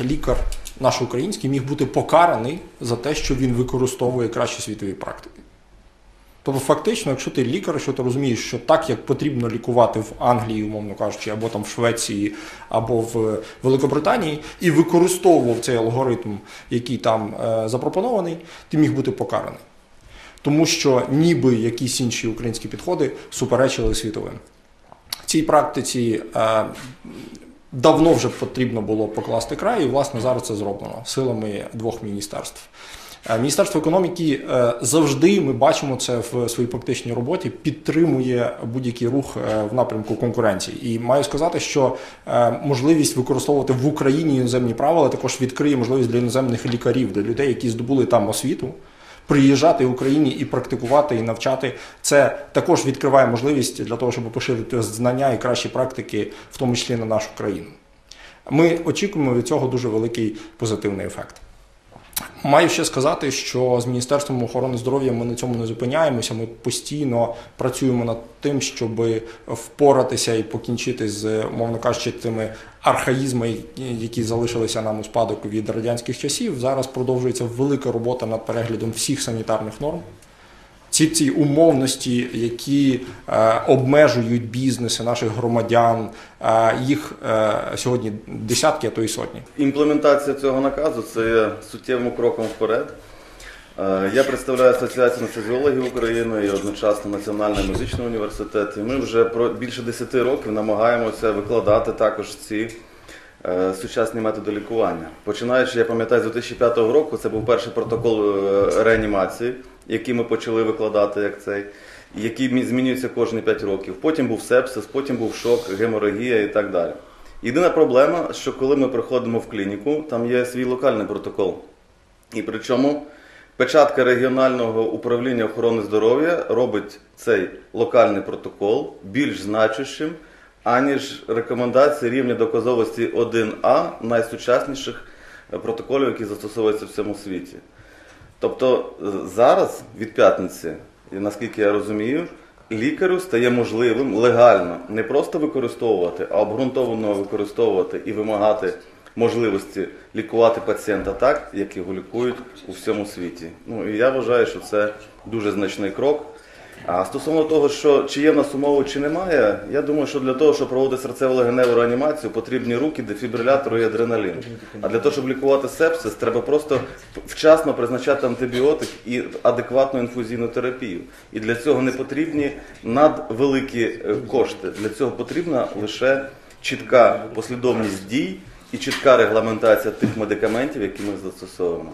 лікар наш український міг бути покараний за те, що він використовує кращі світові практики. Тобто, фактично, якщо ти лікар, що ти розумієш, що так, як потрібно лікувати в Англії, умовно кажучи, або там в Швеції, або в Великобританії, і використовував цей алгоритм, який там е, запропонований, ти міг бути покараний. Тому що ніби якісь інші українські підходи суперечили світовим. В Цій практиці е, давно вже потрібно було покласти край, і власне зараз це зроблено силами двох міністерств. Е, Міністерство економіки е, завжди ми бачимо це в своїй практичній роботі, підтримує будь-який рух е, в напрямку конкуренції. І маю сказати, що можливість використовувати в Україні іноземні правила також відкриє можливість для іноземних лікарів, для людей, які здобули там освіту. Приїжджати в Україні і практикувати, і навчати це також відкриває можливість для того, щоб поширити знання і кращі практики, в тому числі на нашу країну. Ми очікуємо від цього дуже великий позитивний ефект. Маю ще сказати, що з Міністерством охорони здоров'я ми на цьому не зупиняємося. Ми постійно працюємо над тим, щоб впоратися і покінчити з, мовно кажучи, тими архаїзмами, які залишилися нам у спадок від радянських часів. Зараз продовжується велика робота над переглядом всіх санітарних норм. Ці ці умовності, які е, обмежують бізнеси наших громадян, е, їх е, сьогодні десятки, а то й сотні. Імплементація цього наказу це є суттєвим кроком вперед. Е, Я представляю Асоціацію анестезіологів України і одночасно Національний музичний університет. І ми вже про більше 10 років намагаємося викладати також ці сучасні методи лікування. Починаючи, я пам'ятаю, з 2005 року це був перший протокол е, реанімації, який ми почали викладати як цей, який змінюється кожні 5 років. Потім був сепсис, потім був шок, геморагія і так далі. Єдина проблема, що коли ми приходимо в клініку, там є свій локальний протокол. І причому печатка регіонального управління охорони здоров'я робить цей локальний протокол більш значущим, аніж рекомендації рівня доказовості 1А найсучасніших е, протоколів, які застосовуються в всьому світі. Тобто е, зараз від п'ятниці, наскільки я розумію, лікарю стає можливим легально не просто використовувати, а обґрунтовано використовувати і вимагати можливості лікувати пацієнта так, як його лікують у всьому світі. Ну і я вважаю, що це дуже значний крок. А стосовно того, що чи є в нас умови, чи немає, я думаю, що для того, щоб проводити серцево-легеневу реанімацію, потрібні руки, дефібрилятор і адреналін. А для того, щоб лікувати сепсис, треба просто вчасно призначати антибіотик і адекватну інфузійну терапію. І для цього не потрібні надвеликі е, кошти. Для цього потрібна лише чітка послідовність дій і чітка регламентація тих медикаментів, які ми застосовуємо.